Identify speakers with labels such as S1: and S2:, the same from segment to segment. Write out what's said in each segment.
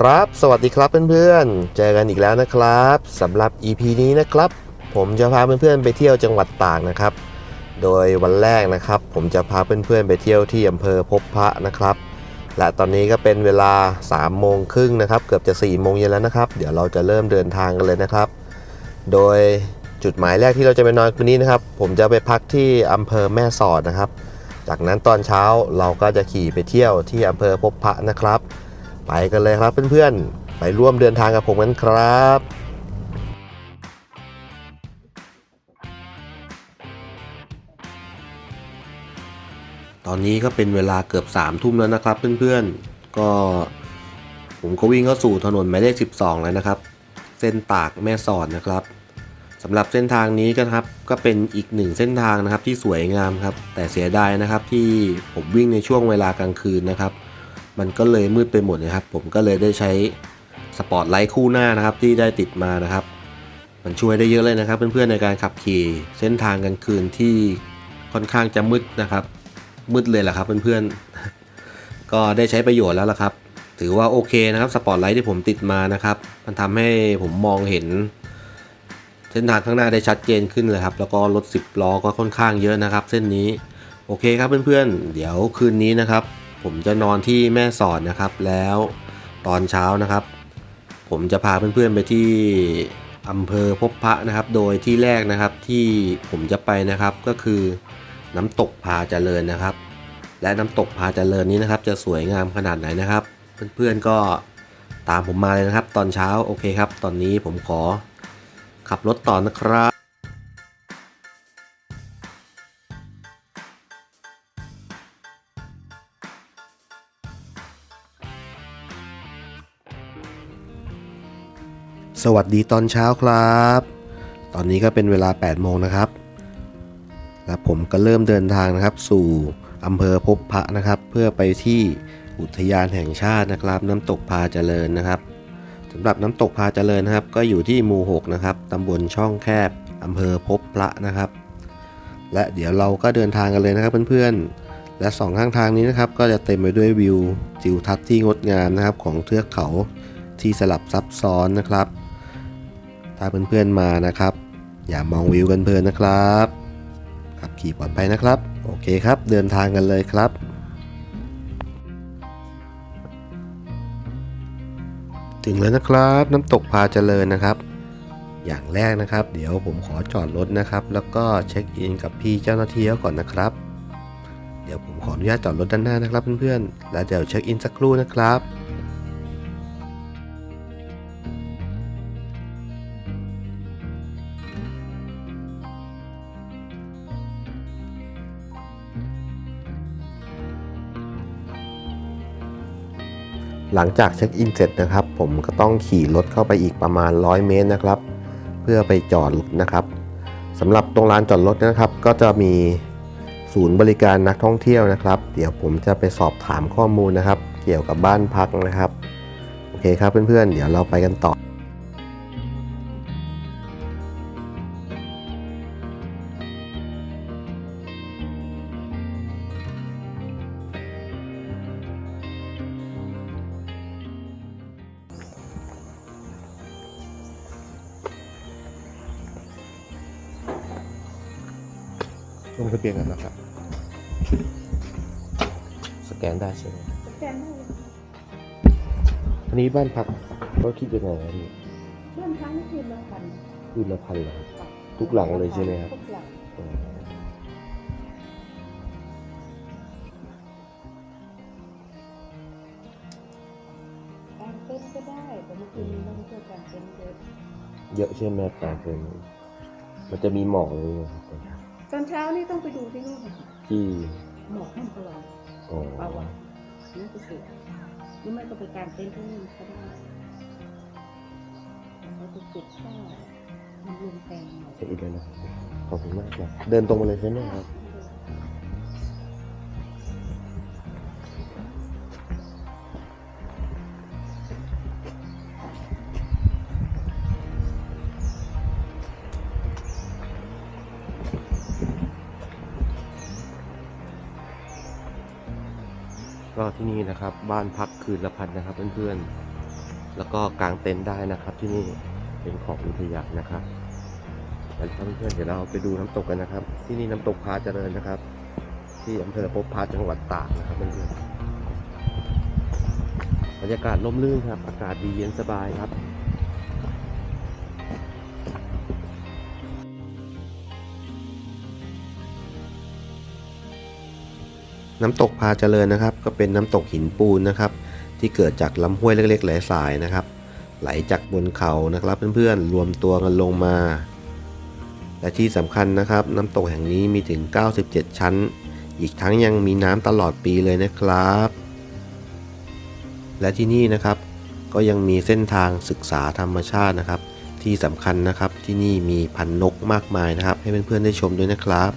S1: ครับ สวัสดีครับเพื่อนๆ เจอกันอีกแล้วนะครับสำหรับ EP นี้นะครับ ผมจะพาเพื่อนๆไปเที่ยวจังหวัดตากนะครับ โดยวันแรกนะครับ ผมจะพาเพื่อนๆไปเที่ยวที่อำเภอพบพระนะครับ และตอนนี้ก็เป็นเวลา3โมงครึ่งนะครับ เกือบจะ4โมงเย็นแล้วนะครับ เดี๋ยวเราจะเริ่มเดินทางกันเลยนะครับ โดยจุดหมายแรกที่เราจะไปนอนคืนนี้นะครับ ผมจะไปพักที่อำเภอแม่สอดนะครับ จากนั้นตอนเช้าเราก็จะขี่ไปเที่ยวที่อำเภอพบพระนะครับ ไปกันเลยครับเพื่อนๆ ไปร่วมเดินทางกับผมกันครับตอนนี้ก็เป็นเวลาเกือบ3ามทุ่มแล้วนะครับเพื่อนๆ ก็ผมก็วิ่งเข้าสู่ถนนหมายเลข 12 แล้วนะครับ เส้นตากแม่สอดนะครับสำหรับเส้นทางนี้ก็ครับก็เป็นอีกหนึ่งเส้นทางนะครับที่สวยงามครับ แต่เสียดายนะครับที่ผมวิ่งในช่วงเวลากลางคืนนะครับ มันก็เลยมืดไปหมดนะครับ ผมก็เลยได้ใช้สปอตไลท์คู่หน้านะครับที่ได้ติดมานะครับ มันช่วยได้เยอะเลยนะครับ เพื่อนๆในการขับขี่เส้นทางกลางคืนที่ค่อนข้างจะมืดนะครับ มืดเลยแหละครับเพื่อนๆ ก็ได้ใช้ประโยชน์แล้วล่ะครับ ถือว่าโอเคนะครับสปอตไลท์ที่ผมติดมานะครับ มันทำให้ผมมองเห็น เส้นทางข้างหน้าได้ชัดเจนขึ้นเลยครับ แล้วก็รถ 10ล้อก็ค่อนข้างเยอะนะครับ เส้นนี้โอเคครับเพื่อนๆ เดี๋ยวคืนนี้นะครับ ผมจะนอนที่แม่สอดนะครับ แล้วตอนเช้านะครับ ผมจะพาเพื่อนๆไปที่อำเภอพบพระนะครับ โดยที่แรกนะครับที่ผมจะไปนะครับก็คือน้ำตกพาเจริญนะครับ และน้ำตกพาเจริญนี้นะครับ จะสวยงามขนาดไหนนะครับ เพื่อนๆก็ตามผมมาเลยนะครับ ตอนเช้าโอเคครับ ตอนนี้ผมขอขับรถต่อนะครับ สวัสดีตอนเช้าครับ ตอนนี้ก็เป็นเวลา 8 โมงนะครับ และผมก็เริ่มเดินทางนะครับ สู่อำเภอพบพระนะครับ เพื่อไปที่อุทยานแห่งชาตินะครับ น้ำตกพาเจริญนะครับสำหรับน้ำตกพาเจริญนะครับ ก็อยู่ที่หมู่6นะครับตำบลช่องแคบอำเภอพบพระนะครับ และเดี๋ยวเราก็เดินทางกันเลยนะครับเพื่อนๆ และสองข้างทางนี้นะครับ ก็จะเต็มไปด้วยวิวทิวทัศน์ที่งดงามนะครับ ของเทือกเขาที่สลับซับซ้อนนะครับ ถ้าเพื่อนๆมานะครับ อย่ามองวิวกันเพลินนะครับขับขี่ปลอดภัยนะครับ โอเคครับ เดินทางกันเลยครับถึงแล้วนะครับน้ำตกพาเจริญนะครับ อย่างแรกนะครับ เดี๋ยวผมขอจอดรถนะครับ แล้วก็เช็คอินกับพี่เจ้าหน้าที่เขาก่อนนะครับ เดี๋ยวผมขออนุญาตจอดรถด้านหน้านะครับเพื่อนๆแล้วเดี๋ยวเช็คอินสักครู่นะครับ หลังจากเช็คอินเสร็จนะครับ ผมก็ต้องขี่รถเข้าไปอีกประมาณ 100 เมตรนะครับ เพื่อไปจอดรถนะครับสำหรับตรงลานจอดรถนะครับ ก็จะมีศูนย์บริการนักท่องเที่ยวนะครับ เดี๋ยวผมจะไปสอบถามข้อมูลนะครับ เกี่ยวกับบ้านพักนะครับ โอเคครับเพื่อนๆ เดี๋ยวเราไปกันต่อ ลงทะเบียนกันนะครับ สแกนได้ใช่ไหม
S2: แกนได้
S1: อันนี้บ้านพักก็คิดยังไงนะพี่
S2: เรื่องครั้งนี้คือละพัน
S1: คืนละพันเหรอครับทุกหลังเลยใช่ไหมครับ
S2: ทุกหลัง
S1: อ๋อ
S2: การเต้นก็ได้ แต่เมื่อคืนนี้เราไม่เจอการเต้นเยอะ
S1: เยอะใช่ไหมแต่เป็นมันจะมีหมอกเลยนะครับ
S2: ตอนเช้านี่ต้องไปดูที่นู่นค่ะ
S1: ที่
S2: หมอกมันพลอย
S1: อ๋อ
S2: ปาวะน่าจะสวยหรือไม่ก็ไปการเต้นที่นู่นก็ได้เราจะจุดแค่มันลมแปลงหน่อย
S1: จะอีกแล้วนะครับขอบคุณมากครับเดินตรงมาเลยใช่ไหมครับ ก็ที่นี่นะครับ บ้านพักคืนละพันนะครับเพื่อนๆ แล้วก็กางเต็นท์ได้นะครับที่นี่เป็นของอุทยานนะครับแล้วเพื่อนๆเดี๋ยวเราไปดูน้ำตกกันนะครับ ที่นี่น้ำตกพาเจริญนะครับ ที่อำเภอพบพระจังหวัดตากนะครับเพื่อนๆบรรยากาศร่มรื่นครับ อากาศดีเย็นสบายครับ น้ำตกพาเจริญนะครับ ก็เป็นน้ำตกหินปูนนะครับ ที่เกิดจากลำห้วยเล็กๆ หลายสายนะครับ ไหลจากบนเขานะครับเพื่อนๆรวมตัวกันลงมา และที่สำคัญนะครับ น้ำตกแห่งนี้มีถึง 97 ชั้น อีกทั้งยังมีน้ำตลอดปีเลยนะครับ และที่นี่นะครับ ก็ยังมีเส้นทางศึกษาธรรมชาตินะครับ ที่สำคัญนะครับที่นี่มีพันนกมากมายนะครับ ให้เพื่อนๆได้ชมด้วยนะครับ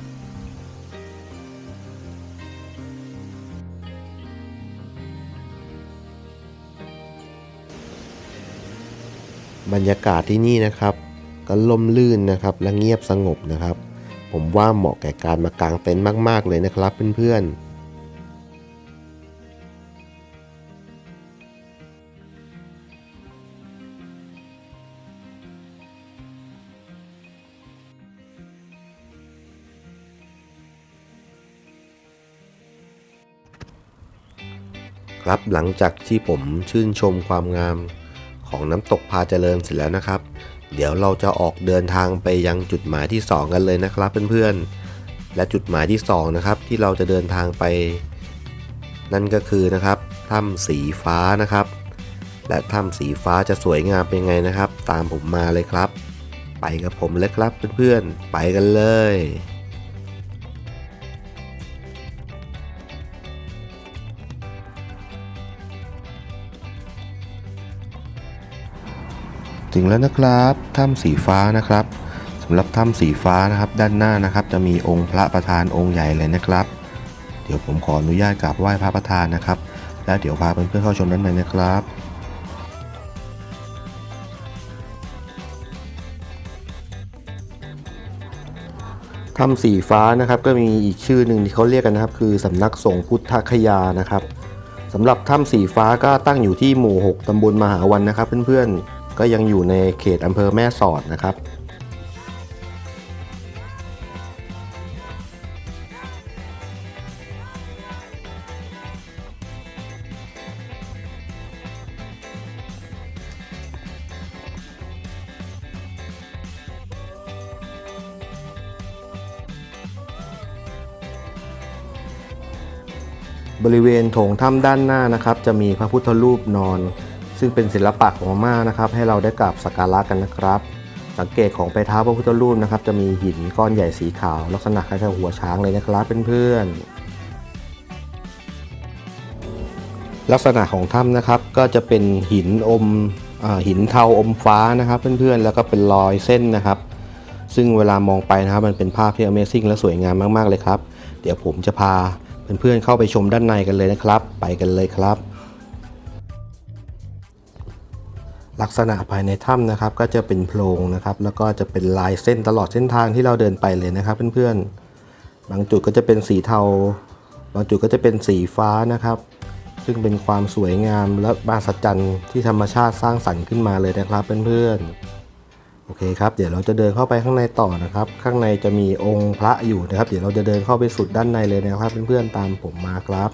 S1: บรรยากาศที่นี่นะครับ ก็ล่มลื่นนะครับและเงียบสงบนะครับ ผมว่าเหมาะแก่การมากางเต็นท์มาก ๆ เลยนะครับเพื่อนๆครับหลังจากที่ผมชื่นชมความงาม ของน้ำตกพาเจริญเสร็จแล้วนะครับ เดี๋ยวเราจะออกเดินทางไปยังจุดหมายที่ 2 กันเลยนะครับเพื่อนๆ และจุดหมายที่ 2 นะครับที่เราจะเดินทางไป นั่นก็คือนะครับถ้ำสีฟ้านะครับ และถ้ำสีฟ้าจะสวยงามเป็นไงนะครับ ตามผมมาเลยครับ ไปกับผมเลยครับเพื่อนๆ ไปกันเลย ถึงแล้วนะครับถ้ำสีฟ้านะครับสำหรับถ้ำสีฟ้านะครับ ด้านหน้านะครับ จะมีองค์พระประธานองค์ใหญ่เลยนะครับ เดี๋ยวผมขออนุญาตกราบไหว้พระประธานนะครับ แล้วเดี๋ยวพาเพื่อนๆเข้าชมด้านในนะครับถ้ำสีฟ้านะครับก็มีอีกชื่อหนึ่งที่เขาเรียกกันนะครับ คือสำนักสงฆ์พุทธคยานะครับสำหรับถ้ำสีฟ้าก็ตั้งอยู่ที่หมู่ 6ตำบลมหาวันนะครับเพื่อนๆ ก็ยังอยู่ในเขตอำเภอแม่สอดนะครับ บริเวณโถงถ้ำด้านหน้านะครับ จะมีพระพุทธรูปนอน ซึ่งเป็นศิลปะของพม่านะครับให้เราได้กราบสักการะกันนะครับ สังเกตของไปเท้าพระพุทธรูปนะครับจะมีหินก้อนใหญ่สีขาว ลักษณะคล้ายๆหัวช้างเลยนะครับเพื่อนๆลักษณะของถ้ำนะครับก็จะเป็นหินอมอหินเทาอมฟ้านะครับเพื่อนๆแล้วก็เป็นรอยเส้นนะครับ ซึ่งเวลามองไปนะครับมันเป็นภาพที่ Amazing และสวยงามมากๆเลยครับ เดี๋ยวผมจะพาเพื่อนๆเข้าไปชมด้านในกันเลยนะครับ ไปกันเลยครับ ลักษณะภายในถ้ำนะครับ ก็จะเป็นโพรงนะครับ แล้วก็จะเป็นลายเส้นตลอดเส้นทางที่เราเดินไปเลยนะครับ เพื่อนๆ บางจุดก็จะเป็นสีเทา บางจุดก็จะเป็นสีฟ้านะครับ ซึ่งเป็นความสวยงามและมหัศจรรย์ที่ธรรมชาติสร้างสรรค์ขึ้นมาเลยนะครับเพื่อนๆ โอเคครับ เดี๋ยวเราจะเดินเข้าไปข้างในต่อนะครับ ข้างในจะมีองค์พระอยู่นะครับ เดี๋ยวเราจะเดินเข้าไปสุดด้านในเลยนะครับเพื่อนๆ ตามผมมาครับ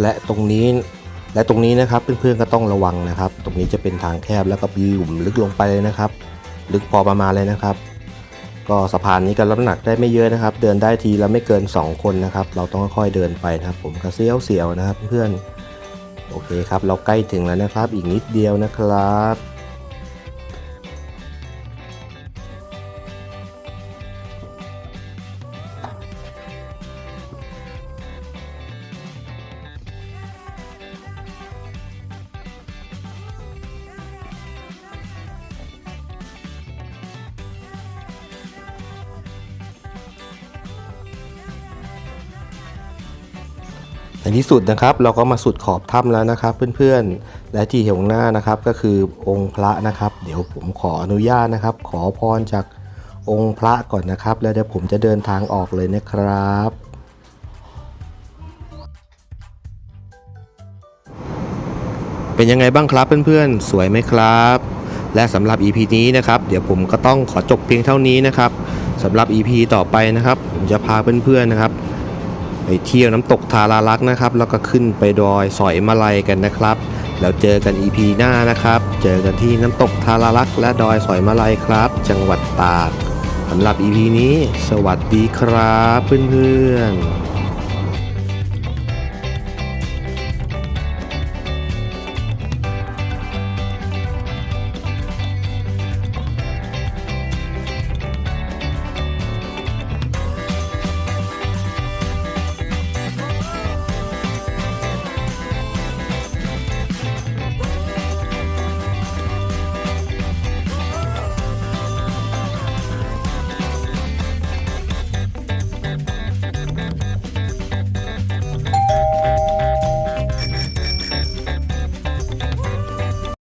S1: และตรงนี้และตรงนี้นะครับเพื่อนๆก็ต้องระวังนะครับ ตรงนี้จะเป็นทางแคบแล้วก็มีหลุมลึกลงไปเลยนะครับ ลึกพอประมาณเลยนะครับ ก็สะพานนี้ก็รับน้ำหนักได้ไม่เยอะนะครับ เดินได้ทีละไม่เกิน 2 คนนะครับ เราต้องค่อยๆเดินไปนะครับ ผมก็เซียวเสียวๆนะครับ เพื่อนโอเคครับ เราใกล้ถึงแล้วนะครับ อีกนิดเดียวนะครับ ในที่สุดนะครับเราก็มาสุดขอบถ้ำแล้วนะครับ เพื่อนๆ และที่เห็นข้างหน้านะครับก็คือองค์พระนะครับ เดี๋ยวผมขออนุญาตนะครับ ขอพรจากองค์พระก่อนนะครับ แล้วเดี๋ยวผมจะเดินทางออกเลยนะครับเป็นยังไงบ้างครับเพื่อนๆ สวยไหมครับ และสำหรับ EP นี้นะครับ เดี๋ยวผมก็ต้องขอจบเพียงเท่านี้นะครับสำหรับ EP ต่อไปนะครับ ผมจะพาเพื่อนๆนะครับ ไปเที่ยวน้ำตกทาราลักษ์นะครับ แล้วก็ขึ้นไปดอยสอยมาลัยกันนะครับ แล้วเจอกัน EP หน้านะครับ เจอกันที่น้ำตกทาราลักษ์และดอยสอยมาลัยครับ จังหวัดตากสำหรับ EP นี้ สวัสดีครับเพื่อนๆ